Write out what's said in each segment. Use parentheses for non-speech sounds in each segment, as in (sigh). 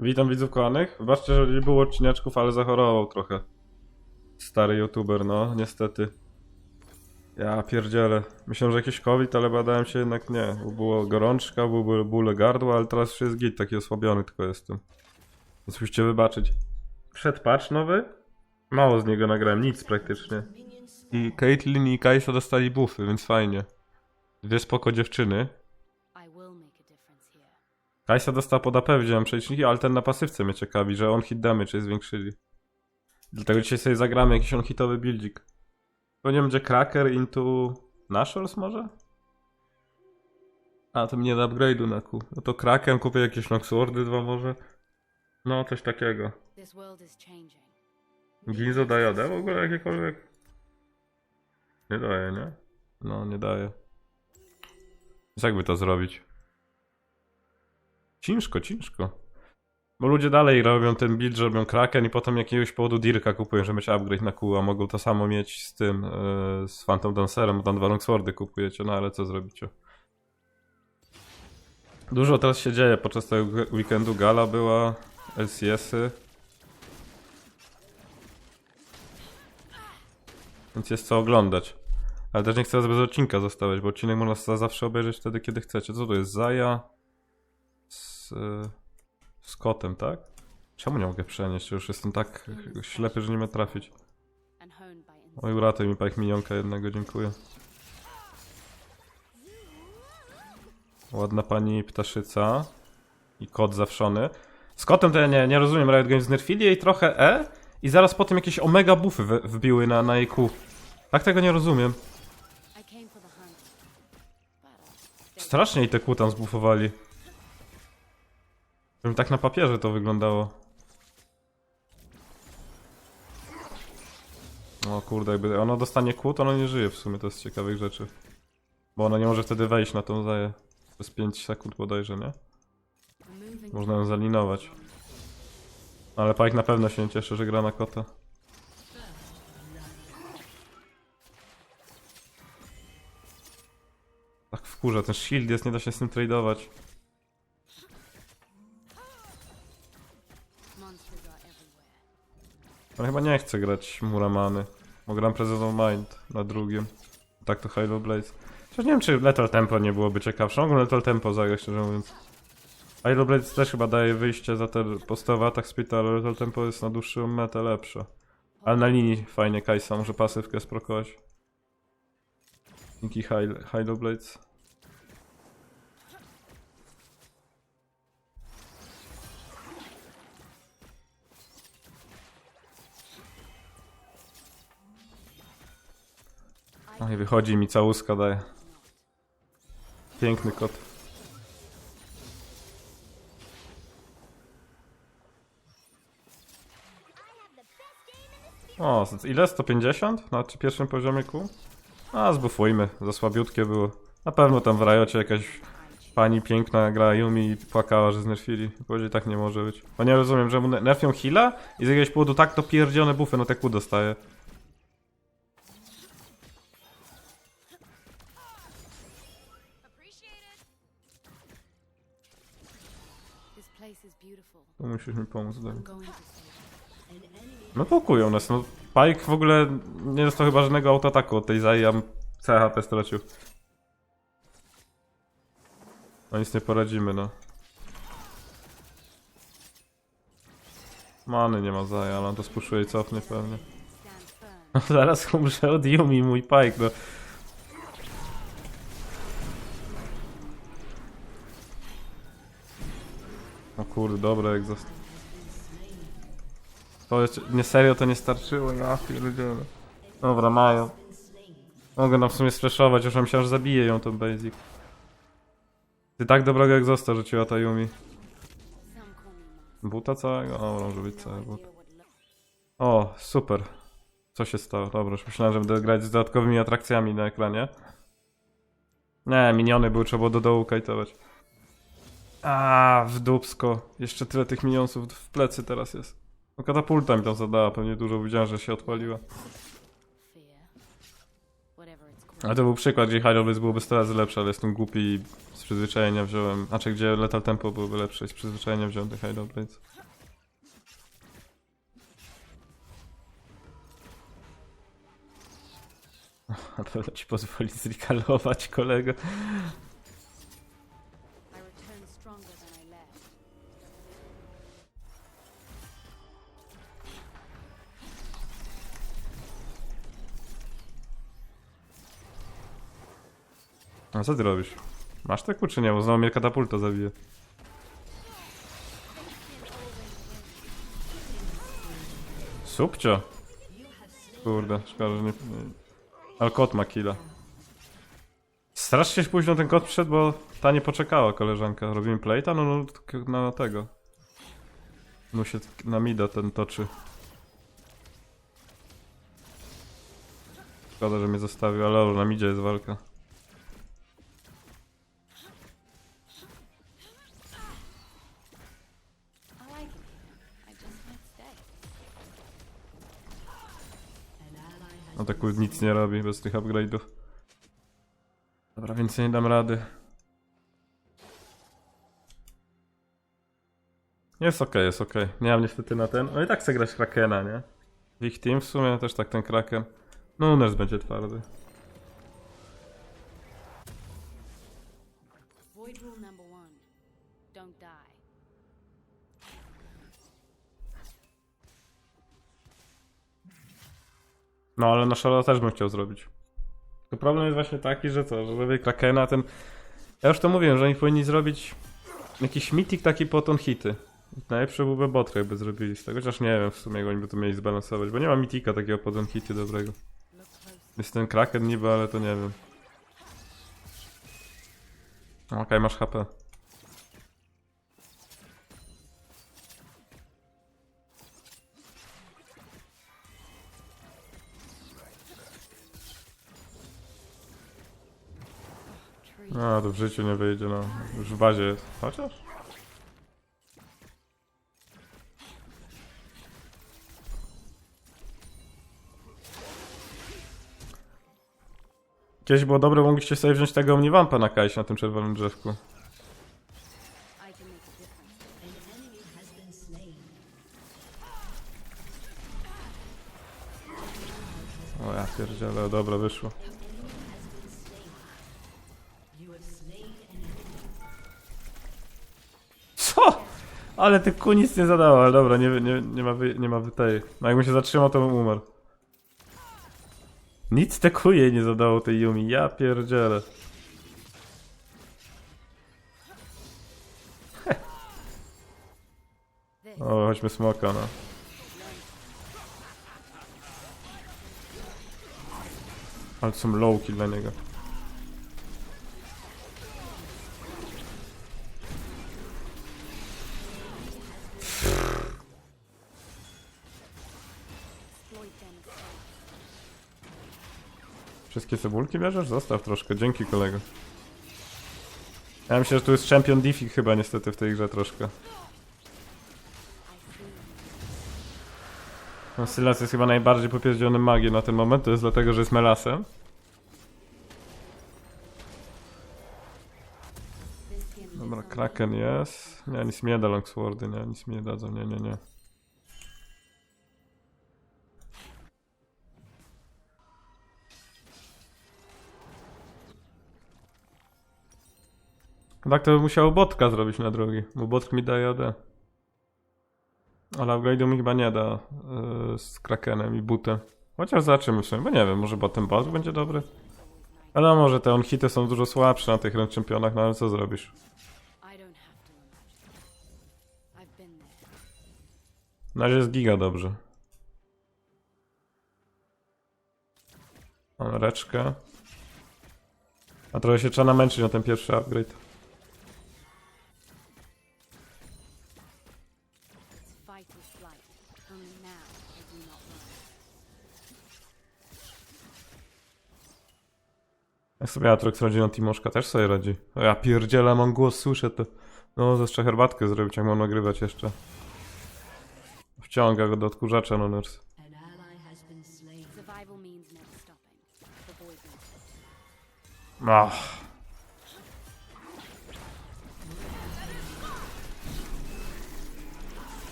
Witam widzów kochanych. Wybaczcie, że nie było odcineczków, ale zachorował trochę. Stary youtuber, no, niestety. Ja pierdzielę. Myślałem, że jakiś COVID, ale badałem się jednak nie. Bo Była gorączka, były bóle gardła, ale teraz już jest git, taki osłabiony tylko jestem. Więc musicie wybaczyć. Przed patch nowy? Mało z niego nagrałem, nic praktycznie. I Caitlyn i Kai'Sa dostali buffy, więc fajnie. Dwie spoko dziewczyny. Kajsa dostała pod AP, wziąłem przeciwniki, ale ten na pasywce mnie ciekawi, że on hit damage jest zwiększyli. Dlatego dzisiaj sobie zagramy jakiś on hitowy buildzik. Pewnie będzie Cracker into Nashors może? A, to mnie do upgrade'u na Q. No to Kraken, kupię jakieś Noxwordy dwa może. No, coś takiego. Ginzo daje AD w ogóle jakiekolwiek? Nie daje, nie? No, nie daje. Więc jakby to zrobić? Ciężko, ciężko. Bo ludzie dalej robią ten build, że robią Kraken i potem jakiegoś powodu Dirka kupują, żeby mieć upgrade na Q, a mogą to samo mieć z tym, yy, z Phantom Dancerem, bo tam dwa Longswordy kupujecie, no ale co zrobicie? Dużo teraz się dzieje, podczas tego weekendu gala była, LCS-y. Więc jest co oglądać. Ale też nie chcę bez odcinka zostawać, bo odcinek można za- zawsze obejrzeć wtedy, kiedy chcecie. Co to jest? Zaja z, z kotem, tak? Czemu nie mogę przenieść? Już jestem tak ślepy, że nie mogę trafić. Oj, uratuj mi pajk minionka jednego, dziękuję. Ładna pani ptaszyca. I kot zawszony. Z kotem to ja nie, nie rozumiem, Riot Games znerfili jej trochę E i zaraz potem jakieś omega buffy wbiły na, na jej Q. Tak tego nie rozumiem. Strasznie jej te Q tam zbufowali. Bym tak na papierze to wyglądało. O kurde, jakby ono dostanie to ono nie żyje w sumie, to jest z ciekawych rzeczy. Bo ono nie może wtedy wejść na tą zaję. Przez 5 sekund bodajże, nie? Można ją zalinować. Ale Pike na pewno się nie cieszy, że gra na kota. Tak wkurza, ten shield jest, nie da się z tym tradeować. Ale chyba nie chcę grać Muramany. Bo gram of Mind na drugim. Tak to Halo Blaze. Chociaż nie wiem, czy Lethal Tempo nie byłoby ciekawsze. Mogłem Lethal Tempo zagrać, szczerze mówiąc. Halo Blaze też chyba daje wyjście za ten podstawowy atak speed, ale Lethal Tempo jest na dłuższą metę lepsze. Ale na linii fajnie Kajsa może pasywkę sprokować. Dzięki Halo Blades. No i wychodzi mi całuska daje. Piękny kot. O, ile? 150? Na czy pierwszym poziomie Q? A, zbufujmy. Za słabiutkie było. Na pewno tam w Riocie jakaś pani piękna gra Yumi i płakała, że znerfili. Powiedzieć tak nie może być. Bo nie rozumiem, że mu ne- nerfią heala i z jakiegoś powodu tak to pierdzione bufy, no te Q dostaje. Musisz mi pomóc. Save it. No pokują nas, no. Pike w ogóle nie dostał chyba żadnego autoataku od tej Zai, a CHP stracił. No nic nie poradzimy, no. Many nie ma Zai, ale on to spuszczuje i cofnie pewnie. No (laughs) zaraz umrze od Yumi mój Pike, no. O kurde, dobra, jak zosta... To jest, nie serio to nie starczyło, ja pierdzielę. Dobra, mają. Mogę nam w sumie streszować, już myślałem, że zabije ją tą basic. Ty tak dobrego jak zosta rzuciła ta Yumi. Buta całego? O, może być cały but. O, super. Co się stało? Dobra, już myślałem, że będę grać z dodatkowymi atrakcjami na ekranie. Nie, miniony były, trzeba było do dołu kajtować. A, w dupsko. Jeszcze tyle tych minionsów w plecy teraz jest. No katapulta mi tam zadała, pewnie dużo widziałem, że się odpaliła. Ale to był przykład, gdzie Halo byłoby 100 razy lepsze, ale jestem głupi i przyzwyczajenia wziąłem, znaczy gdzie Lethal Tempo byłoby lepsze i z przyzwyczajenia wziąłem tych Halo Blades. (laughs) Na pewno ci pozwoli zrikalować kolego. Co ty robisz? Masz teku czy nie? Bo znowu mnie katapulta zabije. Subcio. Kurde, szkoda, że nie... Ale kot ma killa. Strasznie późno ten kot przyszedł, bo ta nie poczekała koleżanka. Robimy playta? No, no na tego. No się na mida ten toczy. Szkoda, że mnie zostawił, ale na midzie jest walka. Tak nic nie robi bez tych upgrade'ów. Dobra, więcej nie dam rady. Jest okej, jest okej. Nie mam niestety na ten. No i tak chcę grać Krakena, nie? W ich team w sumie też tak ten Kraken. No Nunes będzie twardy. No ale na Shala też bym chciał zrobić. To problem jest właśnie taki, że to, że robię Krakena, ten... Ja już to mówiłem, że oni powinni zrobić jakiś mitik taki po ton hity. Najlepszy byłby bot, jakby zrobili z tego, chociaż nie wiem w sumie, jak oni by to mieli zbalansować, bo nie ma mitika takiego po ton hity dobrego. Jest ten Kraken niby, ale to nie wiem. Okej, masz HP. A, to w życiu nie wyjdzie, no. Już w bazie jest. Chociaż? Kiedyś było dobre, mogliście sobie wziąć tego Omnivampa na kajsie na tym czerwonym drzewku. O ja pierdzielę, dobra, wyszło. Ale ty ku nic nie zadała, ale dobra, nie, nie, nie ma wy, nie ma. No jakbym się zatrzymał, to bym umarł. Nic te ku jej nie zadało tej Yumi, ja pierdzielę. O, chodźmy smoka, no. Ale to są lowki dla niego. Cebulki bierzesz? Zostaw troszkę, dzięki kolego. Ja myślę, że tu jest champion Diffie chyba niestety w tej grze troszkę. No, Sylas jest chyba najbardziej popierdzionym magiem na ten moment, to jest dlatego, że jest melasem. Dobra, Kraken jest. Nie, nic mi nie da Longswordy, nie, nic mi nie dadzą, nie, nie, nie. Tak to by musiało botka zrobić na drogi, bo botk mi daje AD. Ale upgrade'u mi chyba nie da yy, z Krakenem i butem. Chociaż zobaczymy w sumie, bo nie wiem, może potem bot będzie dobry. Ale może te on-hity są dużo słabsze na tych rank championach, no ale co zrobisz? Na razie jest giga dobrze. Mam reczkę. A trochę się trzeba namęczyć na ten pierwszy upgrade. sobie Atrox radzi, no Timoszka też sobie radzi. O, ja pierdzielę, mam głos, słyszę to. No, ze jeszcze herbatkę zrobić, jak mam nagrywać jeszcze. Wciąga go do odkurzacza, no nurse. Ach.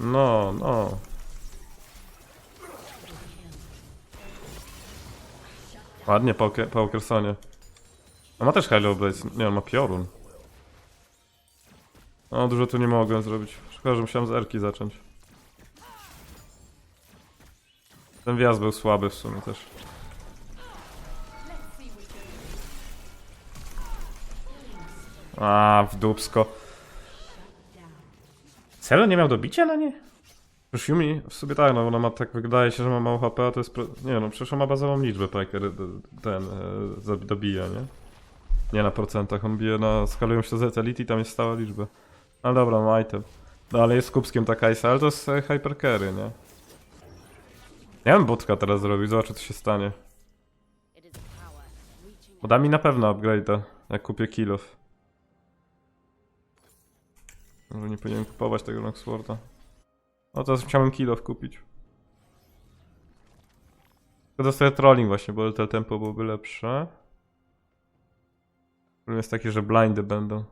No, no. Ładnie po, po Okersonie. A ma też Halo Blades. Nie, on ma piorun. No, dużo tu nie mogłem zrobić. Szkoda, że musiałem z Erki zacząć. Ten wjazd był słaby w sumie też. A, w dupsko. Celo nie miał do bicia na nie? Już Yumi w sobie tak, no ona ma tak, wydaje się, że ma mało HP, a to jest... Nie no, przecież on ma bazową liczbę Piker, d- ten, e, dobija, nie? Nie na procentach, on bije na... skalują się z Elite i tam jest stała liczba. No dobra, ma item. No ale jest kubskiem ta Kajsa, ale to jest e, hypercarry, nie? Ja bym botka teraz zrobił, zobaczę co się stanie. Bo da mi na pewno upgrade'a, jak kupię kill off. Może nie powinienem kupować tego Longsworda. No teraz chciałem kill off kupić. To dostaję trolling właśnie, bo te tempo byłoby lepsze. Problem jest taki, że blindy będą.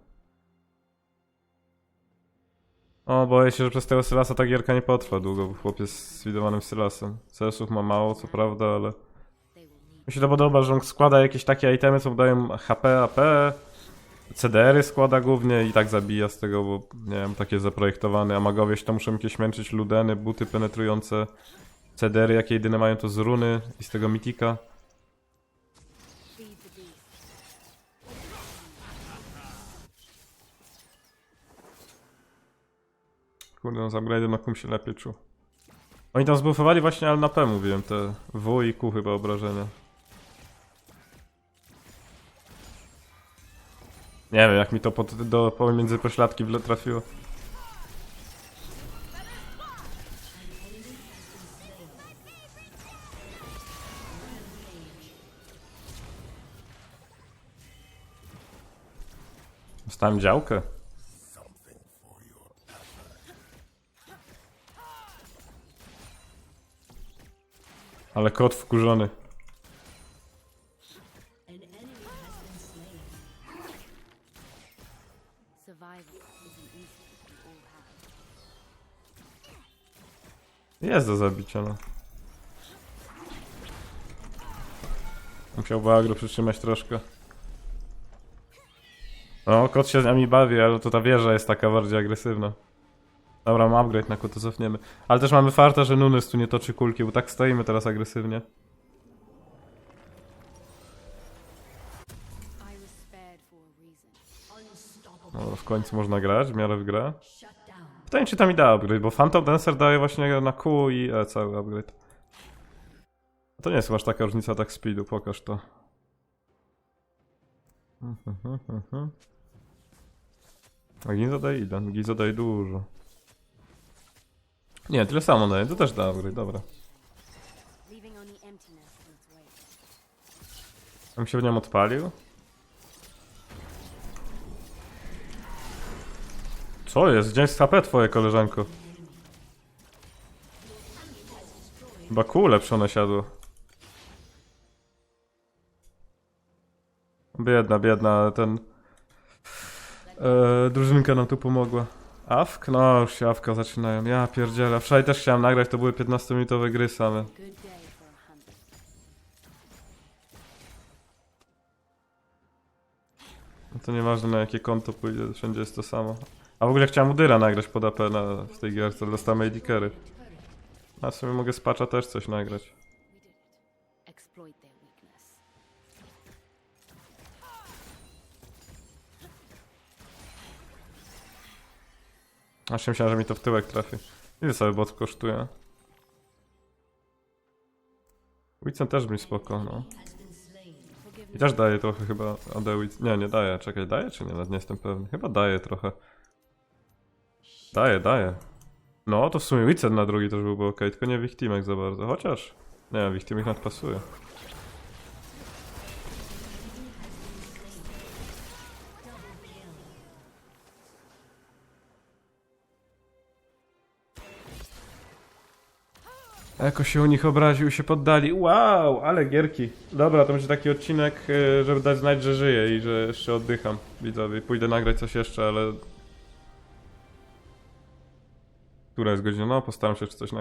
O, boję się, że przez tego Sylasa ta gierka nie potrwa długo, bo chłopiec z zwidowanym Sylasem. CS-ów ma mało, co prawda, ale... Mi się to podoba, że on składa jakieś takie itemy, co dają HP, AP, CDR-y składa głównie i tak zabija z tego, bo nie wiem, takie zaprojektowane, a magowie się to muszą jakieś męczyć ludeny, buty penetrujące, CDR-y jakie jedyne mają to z runy i z tego mitika. Kurde, no z upgrade'em na kum się lepiej czuł. Oni tam zbufowali właśnie ale na P mówiłem, te W i Q chyba obrażenia. Nie wiem, jak mi to pod, do, pomiędzy pośladki wle trafiło. Dostałem działkę. Ale kot wkurzony. Jest do zabicia, no. Musiałby agro przytrzymać troszkę. No, kot się z nami bawi, ale to ta wieża jest taka bardziej agresywna. Dobra, mam upgrade na kota, cofniemy. Ale też mamy farta, że Nunes tu nie toczy kulki, bo tak stoimy teraz agresywnie. I was spared for a reason. No, w końcu można grać, w miarę w grę. Pytanie, czy tam mi da upgrade, bo Phantom Dancer daje właśnie na Q i E cały upgrade. To nie jest chyba aż taka różnica tak speedu, pokaż to. A Ginzo daje ile? Ginzo daje dużo. Nie, tyle samo daje, to też da upgrade, dobra. Leaving only emptiness in its wake. A mi się w nią odpalił? Co jest? Gdzie jest HP twoje koleżanko? Chyba kół lepszone siadło. Biedna, biedna, ten... E, drużynka nam tu pomogła. Awk? No, już się zaczynają. Ja pierdzielę. Wczoraj też chciałem nagrać, to były 15-minutowe gry same. No to nieważne na jakie konto pójdzie, wszędzie jest to samo. A w ogóle chciałem Udyra nagrać pod AP na, w tej gierce, dostałem AD carry. A w sumie mogę z patcha też coś nagrać. Aż myślałem, że mi to w tyłek trafi. Ile sobie bot kosztuje? Wicen też mi spoko, no. I też daje trochę chyba AD Wic... Nie, nie daje, czekaj, daje czy nie? Nie jestem pewny. Chyba daje trochę. Daje, daje. No, to w sumie Wicen na drugi też byłby ok, tylko nie w ich teamach za bardzo. Chociaż... Nie, w ich teamach nawet pasuje. Jako się u nich obraził, się poddali. Wow, ale gierki. Dobra, to będzie taki odcinek, y, żeby dać znać, że żyję i że jeszcze oddycham. Widzowie, pójdę nagrać coś jeszcze, ale... Która jest godzina? Postaram się czy coś na